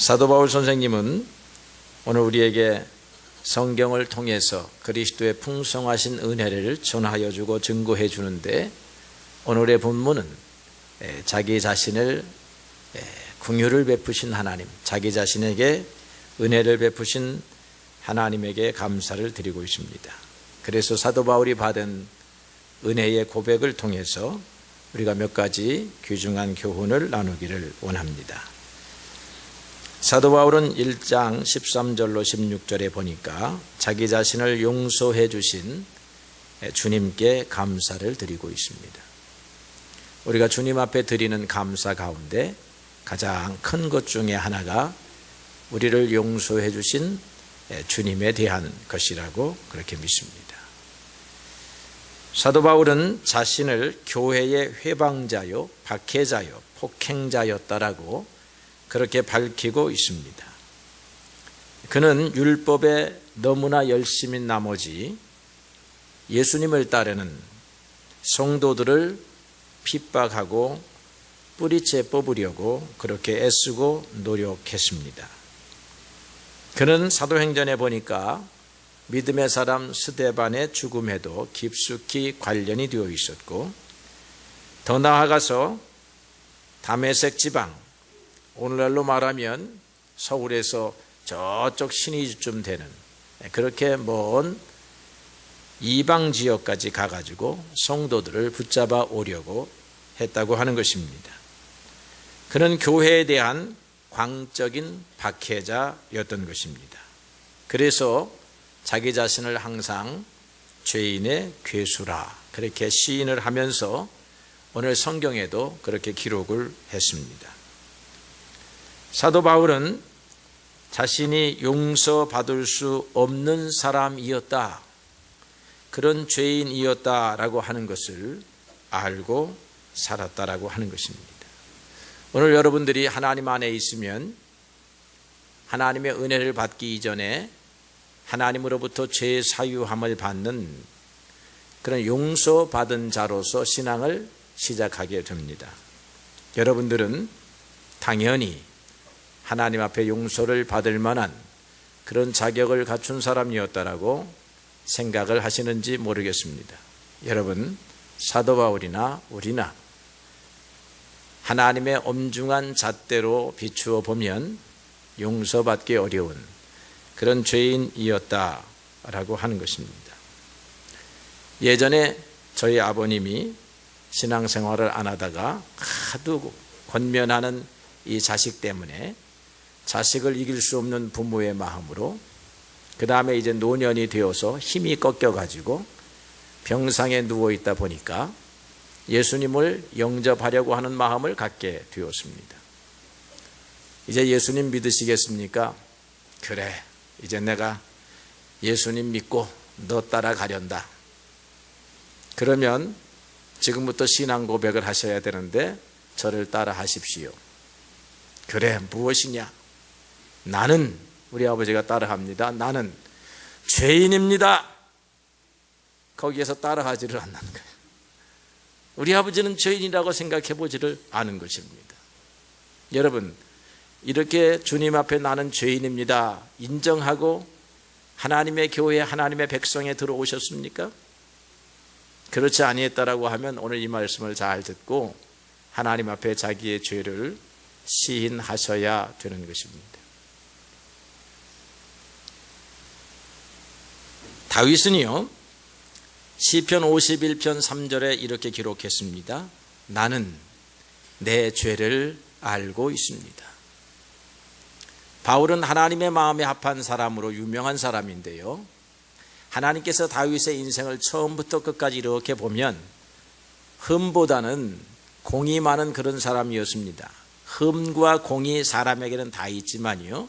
사도 바울 선생님은 오늘 우리에게 성경을 통해서 그리스도의 풍성하신 은혜를 전하여 주고 증거해 주는데 오늘의 본문은 에, 자기 자신을 에, 궁유를 베푸신 하나님, 자기 자신에게 은혜를 베푸신 하나님에게 감사를 드리고 있습니다. 그래서 사도 바울이 받은 은혜의 고백을 통해서 우리가 몇 가지 귀중한 교훈을 나누기를 원합니다. 사도 바울은 1장 13절로 16절에 보니까 자기 자신을 용서해 주신 주님께 감사를 드리고 있습니다. 우리가 주님 앞에 드리는 감사 가운데 가장 큰 것 중에 하나가 우리를 용서해 주신 주님에 대한 것이라고 그렇게 믿습니다. 사도 바울은 자신을 교회의 회방자요, 박해자요, 폭행자였다라고 그렇게 밝히고 있습니다. 그는 율법에 너무나 열심인 나머지 예수님을 따르는 성도들을 핍박하고 뿌리채 뽑으려고 그렇게 애쓰고 노력했습니다. 그는 사도행전에 보니까 믿음의 사람 스데반의 죽음에도 깊숙이 관련이 되어 있었고 더 나아가서 담에색 지방 오늘날로 말하면 서울에서 저쪽 신의주쯤 되는 그렇게 먼 이방 지역까지 가가지고 성도들을 붙잡아 오려고 했다고 하는 것입니다. 그는 교회에 대한 광적인 박해자였던 것입니다. 그래서 자기 자신을 항상 죄인의 괴수라 그렇게 시인을 하면서 오늘 성경에도 그렇게 기록을 했습니다. 사도 바울은 자신이 용서받을 수 없는 사람이었다. 그런 죄인이었다라고 하는 것을 알고 살았다라고 하는 것입니다. 오늘 여러분들이 하나님 안에 있으면 하나님의 은혜를 받기 이전에 하나님으로부터 죄 사유함을 받는 그런 용서받은 자로서 신앙을 시작하게 됩니다. 여러분들은 당연히 하나님 앞에 용서를 받을 만한 그런 자격을 갖춘 사람이었다라고 생각을 하시는지 모르겠습니다. 여러분, 사도 바울이나 우리나 하나님의 엄중한 잣대로 비추어 보면 용서받기 어려운 그런 죄인이었다라고 하는 것입니다. 예전에 저희 아버님이 신앙생활을 안 하다가 하도 권면하는 이 자식 때문에 자식을 이길 수 없는 부모의 마음으로 그 다음에 이제 노년이 되어서 힘이 꺾여 가지고 병상에 누워 있다 보니까 예수님을 영접하려고 하는 마음을 갖게 되었습니다. 이제 예수님 믿으시겠습니까? 그래, 이제 내가 예수님 믿고 너 따라가련다. 그러면 지금부터 신앙 고백을 하셔야 되는데 저를 따라 하십시오. 그래, 무엇이냐? 나는 우리 아버지가 따라합니다. 나는 죄인입니다. 거기에서 따라하지를 않는 거예요. 우리 아버지는 죄인이라고 생각해 보지를 않은 것입니다. 여러분, 이렇게 주님 앞에 나는 죄인입니다. 인정하고 하나님의 교회, 하나님의 백성에 들어오셨습니까? 그렇지 아니했다라고 하면 오늘 이 말씀을 잘 듣고 하나님 앞에 자기의 죄를 시인하셔야 되는 것입니다. 다윗은요, 시편 51편 3절에 이렇게 기록했습니다. 나는 내 죄를 알고 있습니다. 바울은 하나님의 마음에 합한 사람으로 유명한 사람인데요. 하나님께서 다윗의 인생을 처음부터 끝까지 이렇게 보면 흠보다는 공이 많은 그런 사람이었습니다. 흠과 공이 사람에게는 다 있지만요.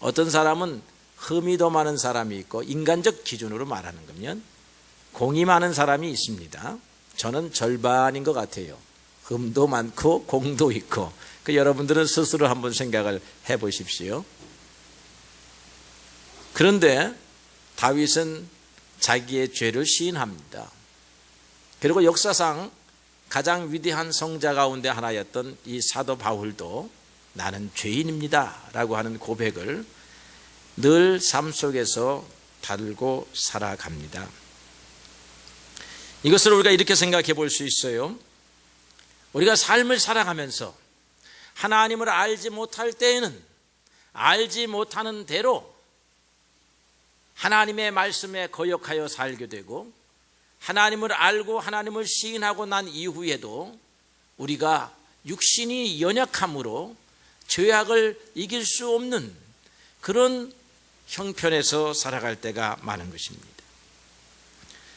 어떤 사람은 흠이 더 많은 사람이 있고 인간적 기준으로 말하는 거면 공이 많은 사람이 있습니다. 저는 절반인 것 같아요. 흠도 많고 공도 있고 그 여러분들은 스스로 한번 생각을 해 보십시오. 그런데 다윗은 자기의 죄를 시인합니다. 그리고 역사상 가장 위대한 성자 가운데 하나였던 이 사도 바울도 나는 죄인입니다. 라고 하는 고백을 늘 삶 속에서 달고 살아갑니다. 이것을 우리가 이렇게 생각해 볼 수 있어요. 우리가 삶을 살아가면서 하나님을 알지 못할 때에는 알지 못하는 대로 하나님의 말씀에 거역하여 살게 되고 하나님을 알고 하나님을 시인하고 난 이후에도 우리가 육신이 연약함으로 죄악을 이길 수 없는 그런 형편에서 살아갈 때가 많은 것입니다.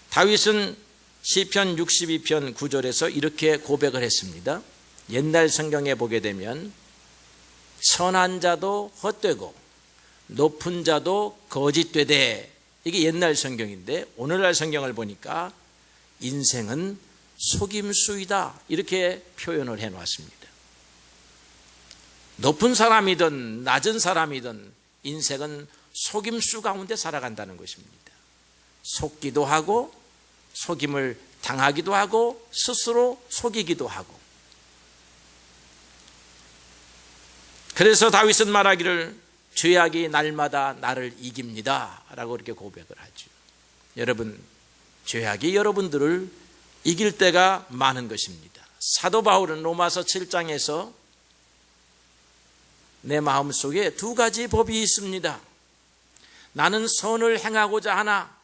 다윗은 시편 62편 9절에서 이렇게 고백을 했습니다. 옛날 성경에 보게 되면 선한 자도 헛되고 높은 자도 거짓되되 이게 옛날 성경인데 오늘날 성경을 보니까 인생은 속임수이다 이렇게 표현을 해 놨습니다. 높은 사람이든 낮은 사람이든 인생은 속임수 가운데 살아간다는 것입니다. 속기도 하고 속임을 당하기도 하고 스스로 속이기도 하고. 그래서 다윗은 말하기를 죄악이 날마다 나를 이깁니다 라고 이렇게 고백을 하죠. 여러분 죄악이 여러분들을 이길 때가 많은 것입니다. 사도 바울은 로마서 7장에서 내 마음 속에 두 가지 법이 있습니다 나는 선을 행하고자 하나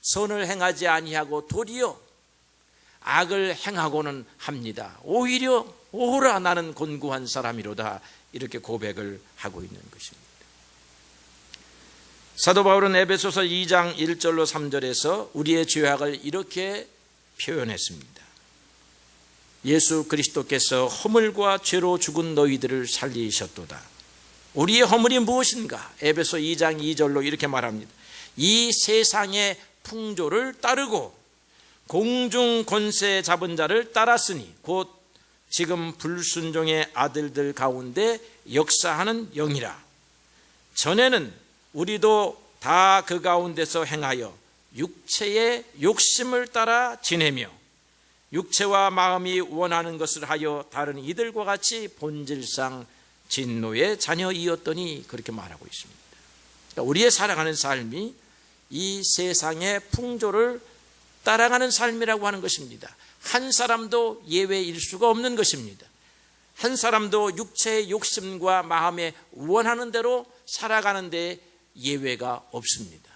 선을 행하지 아니하고 도리어 악을 행하고는 합니다. 오히려 오호라 나는 곤고한 사람이로다 이렇게 고백을 하고 있는 것입니다. 사도 바울은 에베소서 2장 1절로 3절에서 우리의 죄악을 이렇게 표현했습니다. 예수 그리스도께서 허물과 죄로 죽은 너희들을 살리셨도다. 우리의 허물이 무엇인가? 에베소 2장 2절로 이렇게 말합니다. 이 세상의 풍조를 따르고 공중 권세 잡은 자를 따랐으니 곧 지금 불순종의 아들들 가운데 역사하는 영이라. 전에는 우리도 다 그 가운데서 행하여 육체의 욕심을 따라 지내며 육체와 마음이 원하는 것을 하여 다른 이들과 같이 본질상 진노의 자녀이었더니 그렇게 말하고 있습니다. 그러니까 우리의 살아가는 삶이 이 세상의 풍조를 따라가는 삶이라고 하는 것입니다. 한 사람도 예외일 수가 없는 것입니다. 한 사람도 육체의 욕심과 마음에 원하는 대로 살아가는 데 예외가 없습니다.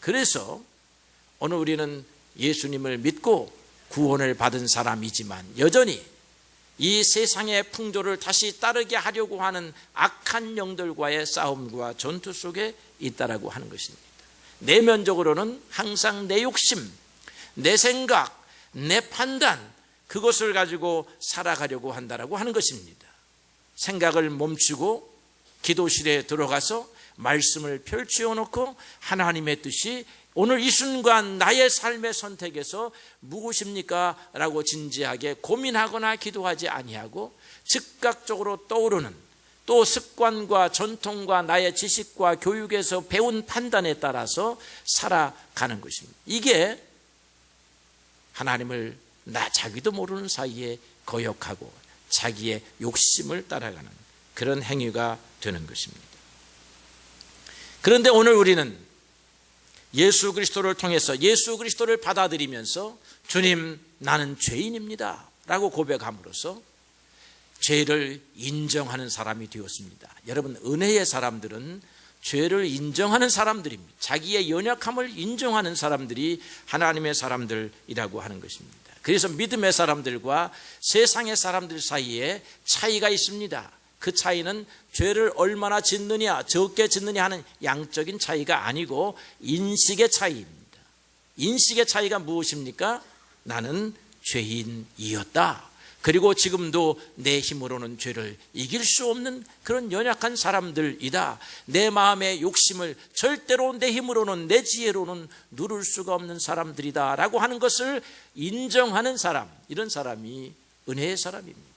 그래서 오늘 우리는 예수님을 믿고 구원을 받은 사람이지만 여전히 이 세상의 풍조를 다시 따르게 하려고 하는 악한 영들과의 싸움과 전투 속에 있다라고 하는 것입니다. 내면적으로는 항상 내 욕심, 내 생각, 내 판단 그것을 가지고 살아가려고 한다라고 하는 것입니다. 생각을 멈추고 기도실에 들어가서 말씀을 펼치어 놓고 하나님의 뜻이 오늘 이 순간 나의 삶의 선택에서 무엇입니까? 라고 진지하게 고민하거나 기도하지 아니하고 즉각적으로 떠오르는 또 습관과 전통과 나의 지식과 교육에서 배운 판단에 따라서 살아가는 것입니다. 이게 하나님을 나 자기도 모르는 사이에 거역하고 자기의 욕심을 따라가는 그런 행위가 되는 것입니다. 그런데 오늘 우리는 예수 그리스도를 통해서 예수 그리스도를 받아들이면서 주님 나는 죄인입니다 라고 고백함으로써 죄를 인정하는 사람이 되었습니다. 여러분 은혜의 사람들은 죄를 인정하는 사람들입니다. 자기의 연약함을 인정하는 사람들이 하나님의 사람들이라고 하는 것입니다. 그래서 믿음의 사람들과 세상의 사람들 사이에 차이가 있습니다. 그 차이는 죄를 얼마나 짓느냐, 적게 짓느냐 하는 양적인 차이가 아니고 인식의 차이입니다. 인식의 차이가 무엇입니까? 나는 죄인이었다. 그리고 지금도 내 힘으로는 죄를 이길 수 없는 그런 연약한 사람들이다. 내 마음의 욕심을 절대로 내 힘으로는 내 지혜로는 누를 수가 없는 사람들이다. 라고 하는 것을 인정하는 사람, 이런 사람이 은혜의 사람입니다.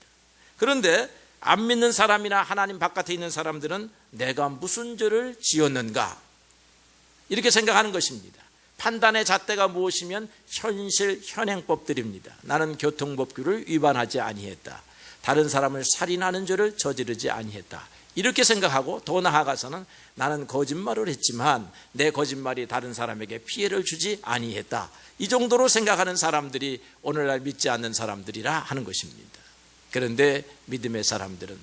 그런데 안 믿는 사람이나 하나님 바깥에 있는 사람들은 내가 무슨 죄를 지었는가? 이렇게 생각하는 것입니다. 판단의 잣대가 무엇이면 현실 현행법들입니다. 나는 교통법규를 위반하지 아니했다. 다른 사람을 살인하는 죄를 저지르지 아니했다. 이렇게 생각하고 더 나아가서는 나는 거짓말을 했지만 내 거짓말이 다른 사람에게 피해를 주지 아니했다. 이 정도로 생각하는 사람들이 오늘날 믿지 않는 사람들이라 하는 것입니다. 그런데 믿음의 사람들은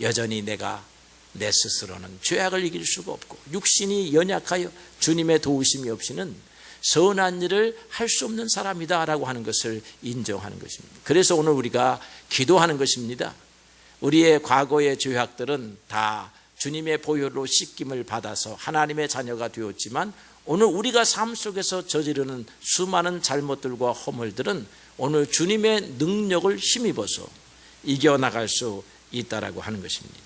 여전히 내가 내 스스로는 죄악을 이길 수가 없고 육신이 연약하여 주님의 도우심이 없이는 선한 일을 할 수 없는 사람이다라고 하는 것을 인정하는 것입니다. 그래서 오늘 우리가 기도하는 것입니다. 우리의 과거의 죄악들은 다 주님의 보혈로 씻김을 받아서 하나님의 자녀가 되었지만 오늘 우리가 삶 속에서 저지르는 수많은 잘못들과 허물들은 오늘 주님의 능력을 힘입어서 이겨나갈 수 있다라고 하는 것입니다.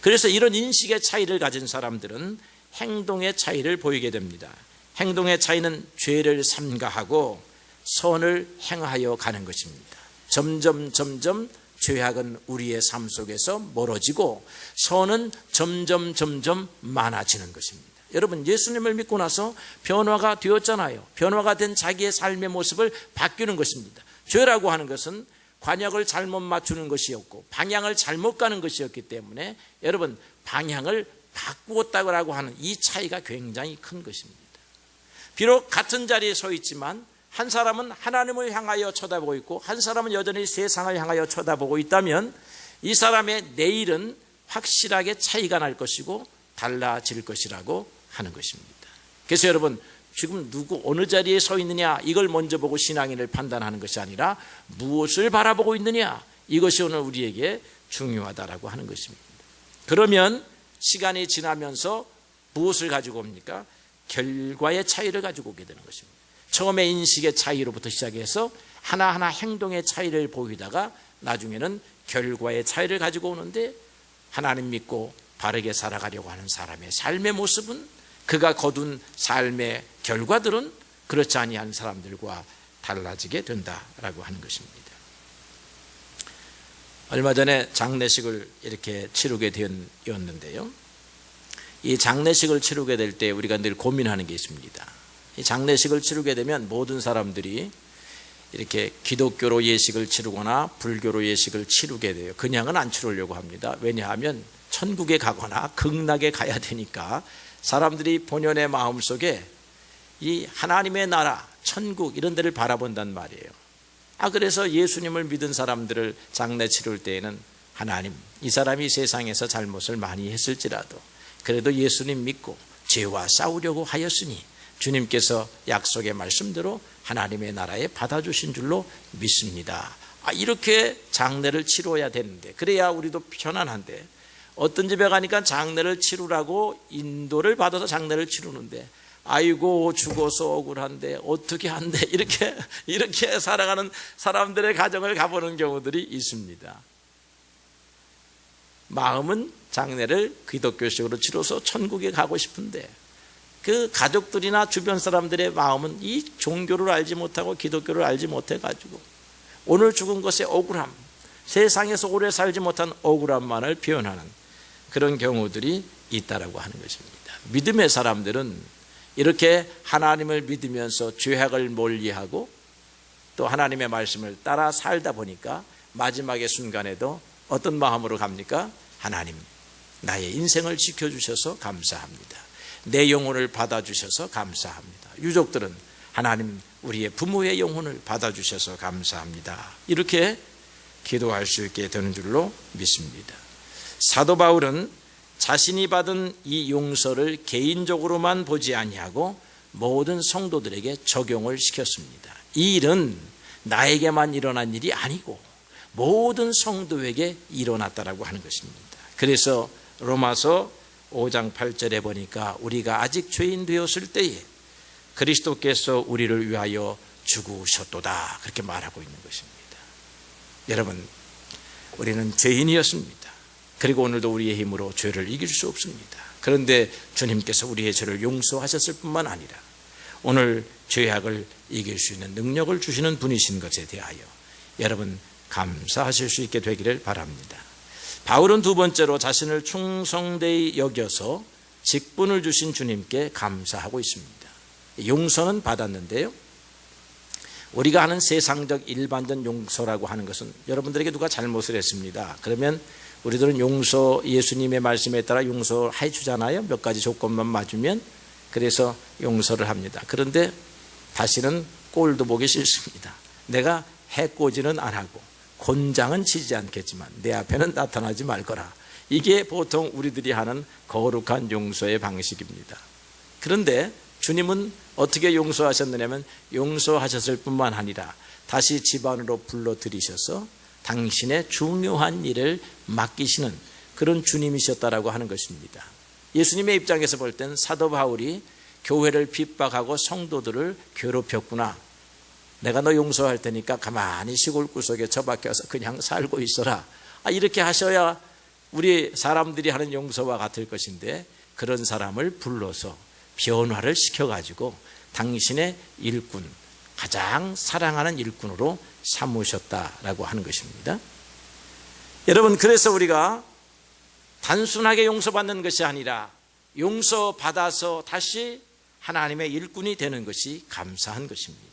그래서 이런 인식의 차이를 가진 사람들은 행동의 차이를 보이게 됩니다. 행동의 차이는 죄를 삼가하고 선을 행하여 가는 것입니다. 점점 점점 죄악은 우리의 삶 속에서 멀어지고 선은 점점 점점 많아지는 것입니다. 여러분 예수님을 믿고 나서 변화가 되었잖아요. 변화가 된 자기의 삶의 모습을 바뀌는 것입니다. 죄라고 하는 것은 관역을 잘못 맞추는 것이었고 방향을 잘못 가는 것이었기 때문에 여러분 방향을 바꾸었다고 하는 이 차이가 굉장히 큰 것입니다. 비록 같은 자리에 서 있지만 한 사람은 하나님을 향하여 쳐다보고 있고 한 사람은 여전히 세상을 향하여 쳐다보고 있다면 이 사람의 내일은 확실하게 차이가 날 것이고 달라질 것이라고 하는 것입니다. 그래서 여러분 지금 누구 어느 자리에 서 있느냐 이걸 먼저 보고 신앙인을 판단하는 것이 아니라 무엇을 바라보고 있느냐 이것이 오늘 우리에게 중요하다라고 하는 것입니다. 그러면 시간이 지나면서 무엇을 가지고 옵니까? 결과의 차이를 가지고 오게 되는 것입니다. 처음에 인식의 차이로부터 시작해서 하나하나 행동의 차이를 보이다가 나중에는 결과의 차이를 가지고 오는데 하나님 믿고 바르게 살아가려고 하는 사람의 삶의 모습은 그가 거둔 삶의 결과들은 그렇지 아니한 사람들과 달라지게 된다라고 하는 것입니다. 얼마 전에 장례식을 이렇게 치르게 되었는데요. 이 장례식을 치르게 될 때 우리가 늘 고민하는 게 있습니다. 이 장례식을 치르게 되면 모든 사람들이 이렇게 기독교로 예식을 치르거나 불교로 예식을 치르게 돼요. 그냥은 안 치르려고 합니다. 왜냐하면 천국에 가거나 극락에 가야 되니까 사람들이 본연의 마음 속에 이 하나님의 나라, 천국 이런 데를 바라본단 말이에요. 아 그래서 예수님을 믿은 사람들을 장례 치를 때에는 하나님 이 사람이 세상에서 잘못을 많이 했을지라도 그래도 예수님 믿고 죄와 싸우려고 하였으니 주님께서 약속의 말씀대로 하나님의 나라에 받아주신 줄로 믿습니다. 아, 이렇게 장례를 치러야 되는데 그래야 우리도 편안한데 어떤 집에 가니까 장례를 치르라고 인도를 받아서 장례를 치르는데 아이고 죽어서 억울한데 어떻게 한데 이렇게 이렇게 살아가는 사람들의 가정을 가보는 경우들이 있습니다. 마음은 장례를 기독교식으로 치러서 천국에 가고 싶은데 그 가족들이나 주변 사람들의 마음은 이 종교를 알지 못하고 기독교를 알지 못해 가지고 오늘 죽은 것의 억울함, 세상에서 오래 살지 못한 억울함만을 표현하는 그런 경우들이 있다라고 하는 것입니다. 믿음의 사람들은 이렇게 하나님을 믿으면서 죄악을 멀리하고 또 하나님의 말씀을 따라 살다 보니까 마지막의 순간에도 어떤 마음으로 갑니까? 하나님, 나의 인생을 지켜주셔서 감사합니다. 내 영혼을 받아주셔서 감사합니다. 유족들은 하나님, 우리의 부모의 영혼을 받아주셔서 감사합니다. 이렇게 기도할 수 있게 되는 줄로 믿습니다. 사도 바울은 자신이 받은 이 용서를 개인적으로만 보지 아니하고 모든 성도들에게 적용을 시켰습니다. 이 일은 나에게만 일어난 일이 아니고 모든 성도에게 일어났다라고 하는 것입니다. 그래서 로마서 5장 8절에 보니까 우리가 아직 죄인 되었을 때에 그리스도께서 우리를 위하여 죽으셨도다 그렇게 말하고 있는 것입니다. 여러분 우리는 죄인이었습니다. 그리고 오늘도 우리의 힘으로 죄를 이길 수 없습니다. 그런데 주님께서 우리의 죄를 용서하셨을 뿐만 아니라 오늘 죄악을 이길 수 있는 능력을 주시는 분이신 것에 대하여 여러분 감사하실 수 있게 되기를 바랍니다. 바울은 두 번째로 자신을 충성되이 여겨서 직분을 주신 주님께 감사하고 있습니다. 용서는 받았는데요. 우리가 하는 세상적 일반적 용서라고 하는 것은 여러분들에게 누가 잘못을 했습니다. 그러면 우리들은 용서 예수님의 말씀에 따라 용서해 주잖아요. 몇 가지 조건만 맞으면 그래서 용서를 합니다. 그런데 다시는 꼴도 보기 싫습니다. 내가 해코지는 안 하고 곤장은 치지 않겠지만 내 앞에는 나타나지 말거라. 이게 보통 우리들이 하는 거룩한 용서의 방식입니다. 그런데 주님은 어떻게 용서하셨느냐면 용서하셨을 뿐만 아니라 다시 집안으로 불러들이셔서 당신의 중요한 일을 맡기시는 그런 주님이셨다라고 하는 것입니다. 예수님의 입장에서 볼 땐 사도 바울이 교회를 핍박하고 성도들을 괴롭혔구나. 내가 너 용서할 테니까 가만히 시골 구석에 처박혀서 그냥 살고 있어라. 아, 이렇게 하셔야 우리 사람들이 하는 용서와 같을 것인데 그런 사람을 불러서 변화를 시켜가지고 당신의 일꾼, 가장 사랑하는 일꾼으로 삼으셨다라고 하는 것입니다. 여러분, 그래서 우리가 단순하게 용서받는 것이 아니라 용서받아서 다시 하나님의 일꾼이 되는 것이 감사한 것입니다.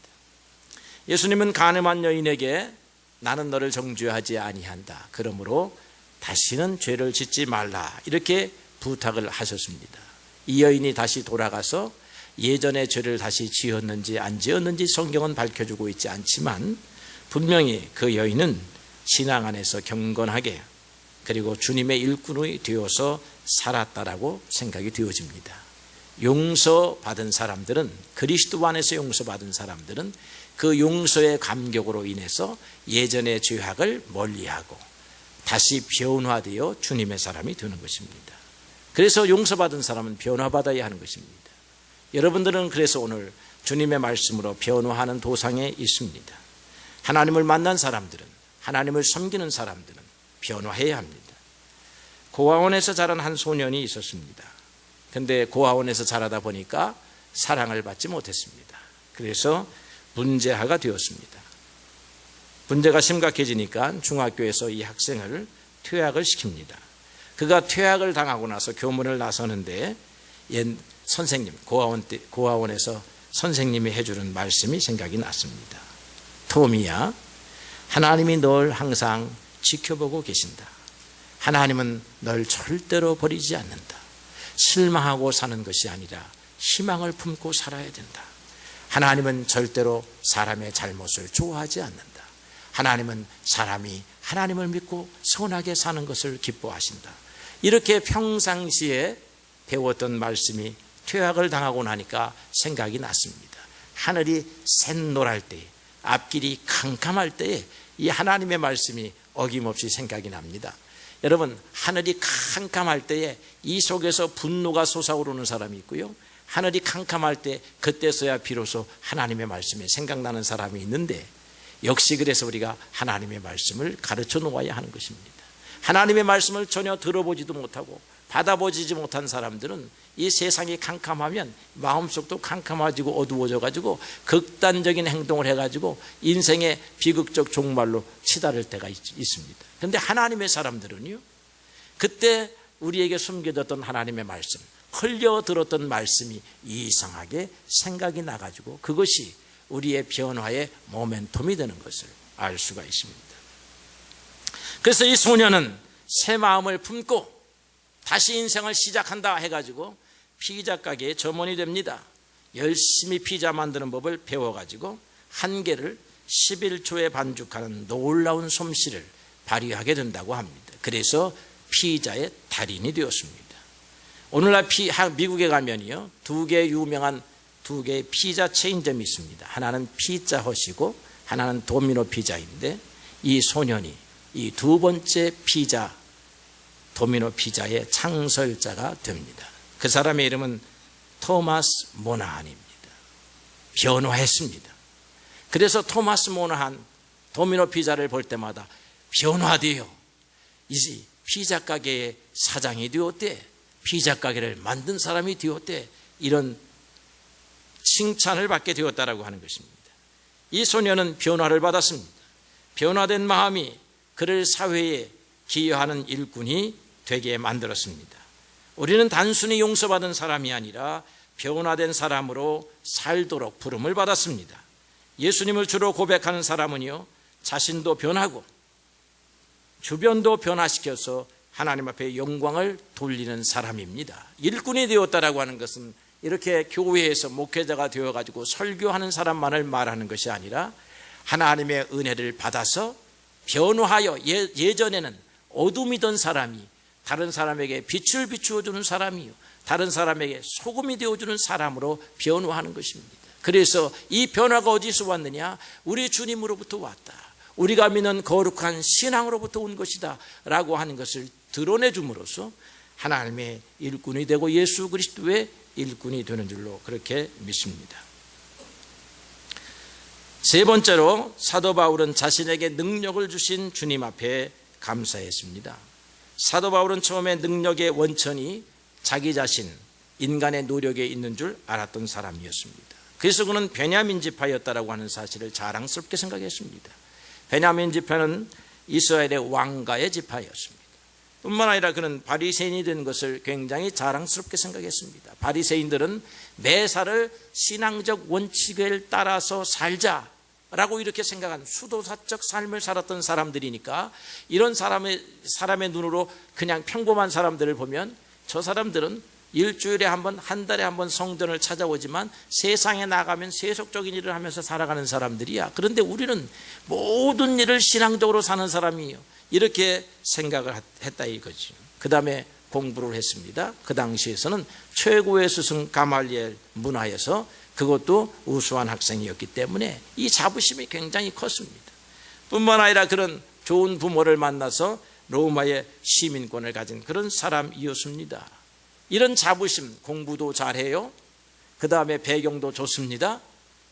예수님은 가늠한 여인에게 나는 너를 정죄하지 아니한다. 그러므로 다시는 죄를 짓지 말라. 이렇게 부탁을 하셨습니다. 이 여인이 다시 돌아가서 예전의 죄를 다시 지었는지 안 지었는지 성경은 밝혀주고 있지 않지만 분명히 그 여인은 신앙 안에서 경건하게 그리고 주님의 일꾼이 되어서 살았다라고 생각이 되어집니다. 용서받은 사람들은 그리스도 안에서 용서받은 사람들은 그 용서의 감격으로 인해서 예전의 죄악을 멀리하고 다시 변화되어 주님의 사람이 되는 것입니다. 그래서 용서받은 사람은 변화받아야 하는 것입니다. 여러분들은 그래서 오늘 주님의 말씀으로 변화하는 도상에 있습니다. 하나님을 만난 사람들은 하나님을 섬기는 사람들은 변화해야 합니다. 고아원에서 자란 한 소년이 있었습니다. 근데 고아원에서 자라다 보니까 사랑을 받지 못했습니다. 그래서 문제아가 되었습니다. 문제가 심각해지니까 중학교에서 이 학생을 퇴학을 시킵니다. 그가 퇴학을 당하고 나서 교문을 나서는데 옛 선생님 고아원 때, 고아원에서 선생님이 해주는 말씀이 생각이 났습니다. 토미야, 하나님이 널 항상 지켜보고 계신다. 하나님은 널 절대로 버리지 않는다. 실망하고 사는 것이 아니라 희망을 품고 살아야 된다. 하나님은 절대로 사람의 잘못을 좋아하지 않는다. 하나님은 사람이 하나님을 믿고 선하게 사는 것을 기뻐하신다. 이렇게 평상시에 배웠던 말씀이 퇴학을 당하고 나니까 생각이 났습니다. 하늘이 샛노랄 때, 앞길이 캄캄할 때에 이 하나님의 말씀이 어김없이 생각이 납니다. 여러분, 하늘이 캄캄할 때에 이 속에서 분노가 솟아오르는 사람이 있고요. 하늘이 캄캄할 때 그때서야 비로소 하나님의 말씀이 생각나는 사람이 있는데 역시 그래서 우리가 하나님의 말씀을 가르쳐 놓아야 하는 것입니다. 하나님의 말씀을 전혀 들어보지도 못하고 받아보지 못한 사람들은 이 세상이 캄캄하면 마음속도 캄캄해지고 어두워져 가지고 극단적인 행동을 해 가지고 인생의 비극적 종말로 치달을 때가 있, 습니다 그런데 하나님의 사람들은요. 그때 우리에게 숨겨졌던 하나님의 말씀, 흘려 들었던 말씀이 이상하게 생각이 나 가지고 그것이 우리의 변화의 모멘텀이 되는 것을 알 수가 있습니다. 그래서 이 소녀는 새 마음을 품고 다시 인생을 시작한다 해가지고 피자 가게의 점원이 됩니다. 열심히 피자 만드는 법을 배워가지고 한 개를 11초에 반죽하는 놀라운 솜씨를 발휘하게 된다고 합니다. 그래서 피자의 달인이 되었습니다. 오늘날 피, 미국에 가면요 두개 유명한 두 개의 피자 체인점이 있습니다. 하나는 피자 헛이고 하나는 도미노 피자인데 이 소년이 이 두 번째 피자 도미노 피자의 창설자가 됩니다. 그 사람의 이름은 토마스 모나한입니다. 변화했습니다. 그래서 토마스 모나한 도미노 피자를 볼 때마다 변화되어 이 피자 가게의 사장이 되었대. 피자 가게를 만든 사람이 되었대. 이런 칭찬을 받게 되었다라고 하는 것입니다. 이 소녀는 변화를 받았습니다. 변화된 마음이 그를 사회에 기여하는 일꾼이 되게 만들었습니다. 우리는 단순히 용서받은 사람이 아니라 변화된 사람으로 살도록 부름을 받았습니다. 예수님을 주로 고백하는 사람은요, 자신도 변하고 주변도 변화시켜서 하나님 앞에 영광을 돌리는 사람입니다. 일꾼이 되었다라고 하는 것은 이렇게 교회에서 목회자가 되어 가지고 설교하는 사람만을 말하는 것이 아니라 하나님의 은혜를 받아서 변화하여 예, 예전에는 어둠이던 사람이 다른 사람에게 빛을 비추어 주는 사람이요 다른 사람에게 소금이 되어 주는 사람으로 변화하는 것입니다. 그래서 이 변화가 어디서 왔느냐? 우리 주님으로부터 왔다. 우리가 믿는 거룩한 신앙으로부터 온 것이다. 라고 하는 것을 드러내 줌으로써 하나님의 일꾼이 되고 예수 그리스도의 일꾼이 되는 줄로 그렇게 믿습니다. 세 번째로 사도 바울은 자신에게 능력을 주신 주님 앞에 감사했습니다. 사도 바울은 처음에 능력의 원천이 자기 자신, 인간의 노력에 있는 줄 알았던 사람이었습니다. 그래서 그는 베냐민 지파였다라고 하는 사실을 자랑스럽게 생각했습니다. 베냐민 지파는 이스라엘의 왕가의 지파였습니다. 뿐만 아니라 그는 바리새인이 된 것을 굉장히 자랑스럽게 생각했습니다. 바리새인들은 매사를 신앙적 원칙을 따라서 살자 라고 이렇게 생각한 수도사적 삶을 살았던 사람들이니까 이런 사람의 사람의 눈으로 그냥 평범한 사람들을 보면 저 사람들은 일주일에 한 번, 한 달에 한 번 성전을 찾아오지만 세상에 나가면 세속적인 일을 하면서 살아가는 사람들이야. 그런데 우리는 모든 일을 신앙적으로 사는 사람이에요. 이렇게 생각을 했다 이거지. 그 다음에 공부를 했습니다. 그 당시에서는 최고의 스승 가말리엘 문화에서 그것도 우수한 학생이었기 때문에 이 자부심이 굉장히 컸습니다. 뿐만 아니라 그런 좋은 부모를 만나서 로마의 시민권을 가진 그런 사람이었습니다. 이런 자부심, 공부도 잘해요. 그 다음에 배경도 좋습니다.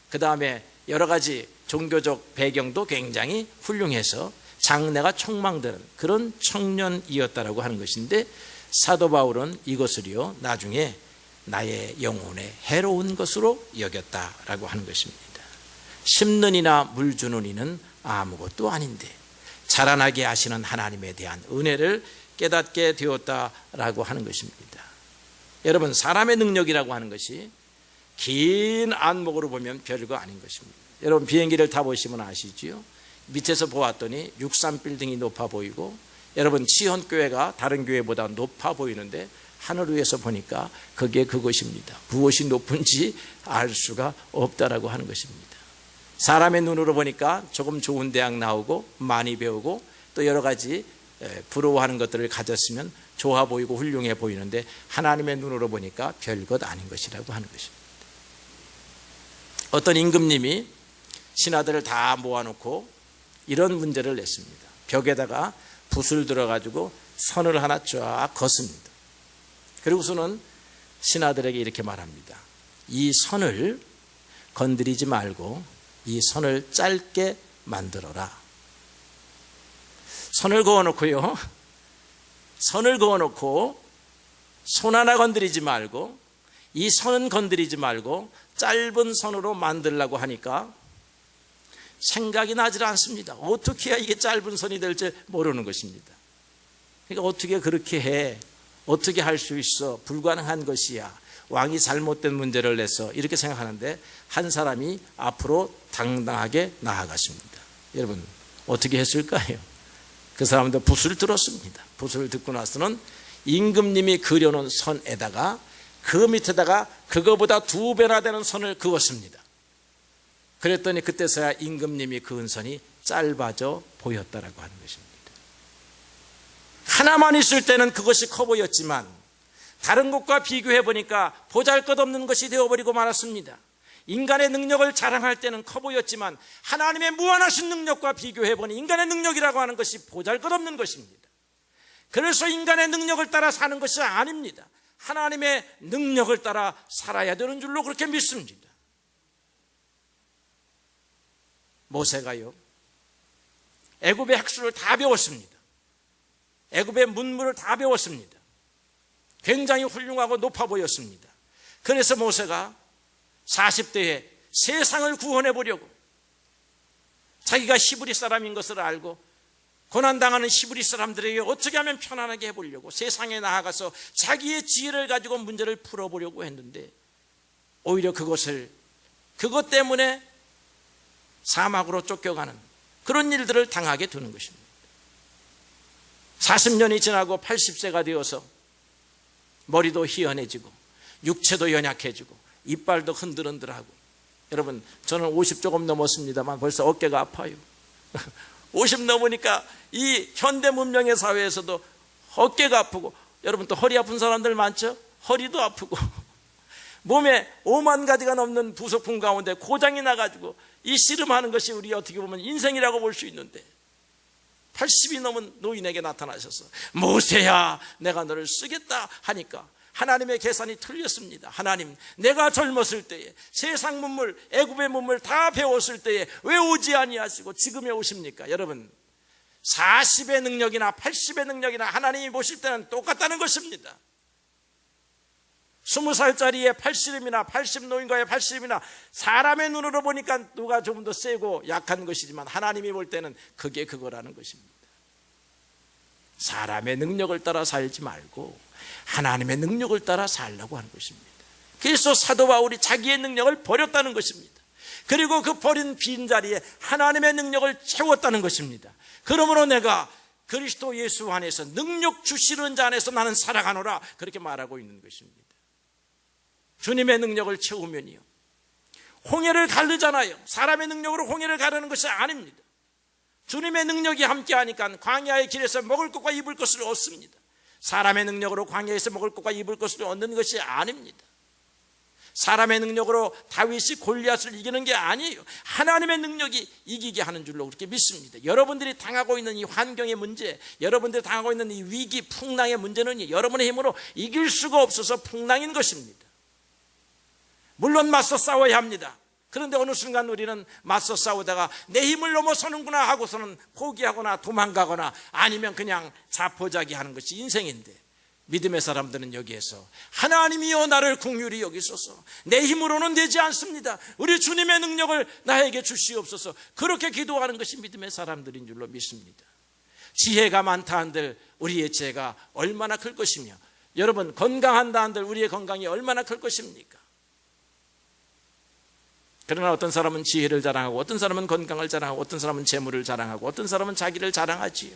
그 다음에 여러 가지 종교적 배경도 굉장히 훌륭해서 장래가 촉망되는 그런 청년이었다라고 하는 것인데 사도 바울은 이것을요 나중에 나의 영혼에 해로운 것으로 여겼다라고 하는 것입니다. 심는 이나 물 주는 이는 아무것도 아닌데 자라나게 하시는 하나님에 대한 은혜를 깨닫게 되었다라고 하는 것입니다. 여러분 사람의 능력이라고 하는 것이 긴 안목으로 보면 별거 아닌 것입니다. 여러분 비행기를 타보시면 아시지요? 밑에서 보았더니 63빌딩이 높아 보이고 여러분 치현교회가 다른 교회보다 높아 보이는데 하늘 위에서 보니까 그게 그것입니다. 무엇이 높은지 알 수가 없다라고 하는 것입니다. 사람의 눈으로 보니까 조금 좋은 대학 나오고 많이 배우고 또 여러 가지 부러워하는 것들을 가졌으면 좋아 보이고 훌륭해 보이는데 하나님의 눈으로 보니까 별것 아닌 것이라고 하는 것입니다. 어떤 임금님이 신하들을 다 모아놓고 이런 문제를 냈습니다. 벽에다가 붓을 들어가지고 선을 하나 쫙 걷습니다. 그리고서는 신하들에게 이렇게 말합니다. 이 선을 건드리지 말고 이 선을 짧게 만들어라. 선을 그어놓고요. 선을 그어놓고 손 하나 건드리지 말고 이 선은 건드리지 말고 짧은 선으로 만들라고 하니까 생각이 나질 않습니다. 어떻게 해야 이게 짧은 선이 될지 모르는 것입니다. 그러니까 어떻게 그렇게 해? 어떻게 할 수 있어? 불가능한 것이야. 왕이 잘못된 문제를 내서 이렇게 생각하는데 한 사람이 앞으로 당당하게 나아갔습니다. 여러분 어떻게 했을까요? 그 사람도 붓을 들었습니다. 붓을 듣고 나서는 임금님이 그려놓은 선에다가 그 밑에다가 그거보다 두 배나 되는 선을 그었습니다. 그랬더니 그때서야 임금님이 그은 선이 짧아져 보였다라고 하는 것입니다. 하나만 있을 때는 그것이 커 보였지만 다른 것과 비교해 보니까 보잘 것 없는 것이 되어버리고 말았습니다. 인간의 능력을 자랑할 때는 커 보였지만 하나님의 무한하신 능력과 비교해 보니 인간의 능력이라고 하는 것이 보잘 것 없는 것입니다. 그래서 인간의 능력을 따라 사는 것이 아닙니다. 하나님의 능력을 따라 살아야 되는 줄로 그렇게 믿습니다. 모세가요. 애굽의 학술을 다 배웠습니다. 애굽의 문물을 다 배웠습니다. 굉장히 훌륭하고 높아 보였습니다. 그래서 모세가 40대에 세상을 구원해 보려고 자기가 히브리 사람인 것을 알고 고난당하는 히브리 사람들에게 어떻게 하면 편안하게 해보려고 세상에 나아가서 자기의 지혜를 가지고 문제를 풀어보려고 했는데 오히려 그것을 그것 때문에 사막으로 쫓겨가는 그런 일들을 당하게 되는 것입니다. 40년이 지나고 80세가 되어서 머리도 희연해지고 육체도 연약해지고 이빨도 흔들흔들하고 여러분 저는 50 조금 넘었습니다만 벌써 어깨가 아파요. 50 넘으니까 이 현대 문명의 사회에서도 어깨가 아프고 여러분 또 허리 아픈 사람들 많죠? 허리도 아프고 몸에 5만 가지가 넘는 부속품 가운데 고장이 나가지고 이 씨름하는 것이 우리 어떻게 보면 인생이라고 볼 수 있는데 80이 넘은 노인에게 나타나셔서 모세야 내가 너를 쓰겠다 하니까 하나님의 계산이 틀렸습니다. 하나님 내가 젊었을 때에 세상 문물 애굽의 문물 다 배웠을 때에 왜 오지 아니하시고 지금에 오십니까? 여러분 40의 능력이나 80의 능력이나 하나님이 보실 때는 똑같다는 것입니다. 20살짜리의 80이나 80 노인과의 80이나 사람의 눈으로 보니까 누가 좀더 세고 약한 것이지만 하나님이 볼 때는 그게 그거라는 것입니다. 사람의 능력을 따라 살지 말고 하나님의 능력을 따라 살라고 하는 것입니다. 그래서 사도 바울이 자기의 능력을 버렸다는 것입니다. 그리고 그 버린 빈자리에 하나님의 능력을 채웠다는 것입니다. 그러므로 내가 그리스도 예수 안에서 능력 주시는 자 안에서 나는 살아가노라 그렇게 말하고 있는 것입니다. 주님의 능력을 채우면요. 홍해를 가르잖아요. 사람의 능력으로 홍해를 가르는 것이 아닙니다. 주님의 능력이 함께하니까 광야의 길에서 먹을 것과 입을 것을 얻습니다. 사람의 능력으로 광야에서 먹을 것과 입을 것을 얻는 것이 아닙니다. 사람의 능력으로 다윗이 골리앗을 이기는 게 아니에요. 하나님의 능력이 이기게 하는 줄로 그렇게 믿습니다. 여러분들이 당하고 있는 이 환경의 문제, 여러분들이 당하고 있는 이 위기, 풍랑의 문제는 여러분의 힘으로 이길 수가 없어서 풍랑인 것입니다. 물론 맞서 싸워야 합니다. 그런데 어느 순간 우리는 맞서 싸우다가 내 힘을 넘어서는구나 하고서는 포기하거나 도망가거나 아니면 그냥 자포자기 하는 것이 인생인데 믿음의 사람들은 여기에서 하나님이여 나를 궁휼히 여기소서 내 힘으로는 되지 않습니다. 우리 주님의 능력을 나에게 주시옵소서 그렇게 기도하는 것이 믿음의 사람들인 줄로 믿습니다. 지혜가 많다 한들 우리의 지혜가 얼마나 클 것이며 여러분 건강한다 한들 우리의 건강이 얼마나 클 것입니까? 그러나 어떤 사람은 지혜를 자랑하고 어떤 사람은 건강을 자랑하고 어떤 사람은 재물을 자랑하고 어떤 사람은 자기를 자랑하지요.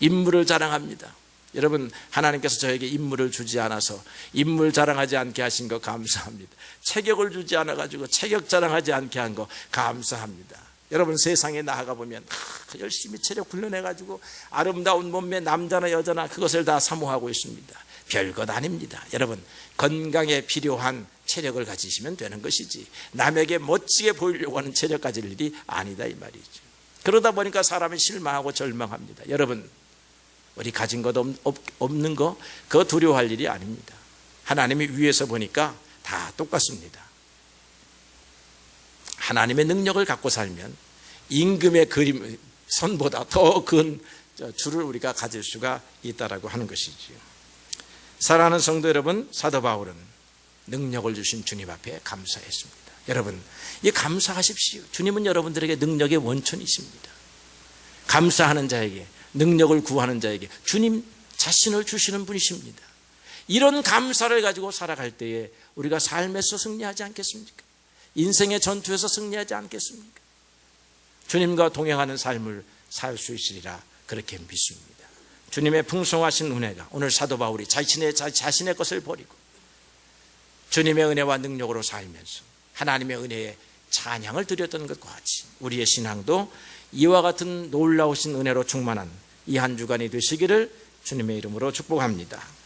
인물을 자랑합니다. 여러분 하나님께서 저에게 인물을 주지 않아서 인물 자랑하지 않게 하신 거 감사합니다. 체격을 주지 않아 가지고 체격 자랑하지 않게 한 거 감사합니다. 여러분 세상에 나아가 보면 하, 열심히 체력 훈련해 가지고 아름다운 몸매 남자나 여자나 그것을 다 사모하고 있습니다. 별것 아닙니다. 여러분 건강에 필요한 체력을 가지시면 되는 것이지 남에게 멋지게 보이려고 하는 체력 가질 일이 아니다 이 말이죠. 그러다 보니까 사람이 실망하고 절망합니다. 여러분 우리 가진 것 없는 거 그거 두려워할 일이 아닙니다. 하나님이 위에서 보니까 다 똑같습니다. 하나님의 능력을 갖고 살면 임금의 그림 선보다 더 큰 줄을 우리가 가질 수가 있다라고 하는 것이지요. 사랑하는 성도 여러분, 사도 바울은 능력을 주신 주님 앞에 감사했습니다. 여러분, 이 감사하십시오. 주님은 여러분들에게 능력의 원천이십니다. 감사하는 자에게 능력을 구하는 자에게 주님 자신을 주시는 분이십니다. 이런 감사를 가지고 살아갈 때에 우리가 삶에서 승리하지 않겠습니까? 인생의 전투에서 승리하지 않겠습니까? 주님과 동행하는 삶을 살 수 있으리라 그렇게 믿습니다. 주님의 풍성하신 은혜가 오늘 사도 바울이 자신의, 자신의 것을 버리고 주님의 은혜와 능력으로 살면서 하나님의 은혜에 찬양을 드렸던 것과 같이 우리의 신앙도 이와 같은 놀라우신 은혜로 충만한 이 한 주간이 되시기를 주님의 이름으로 축복합니다.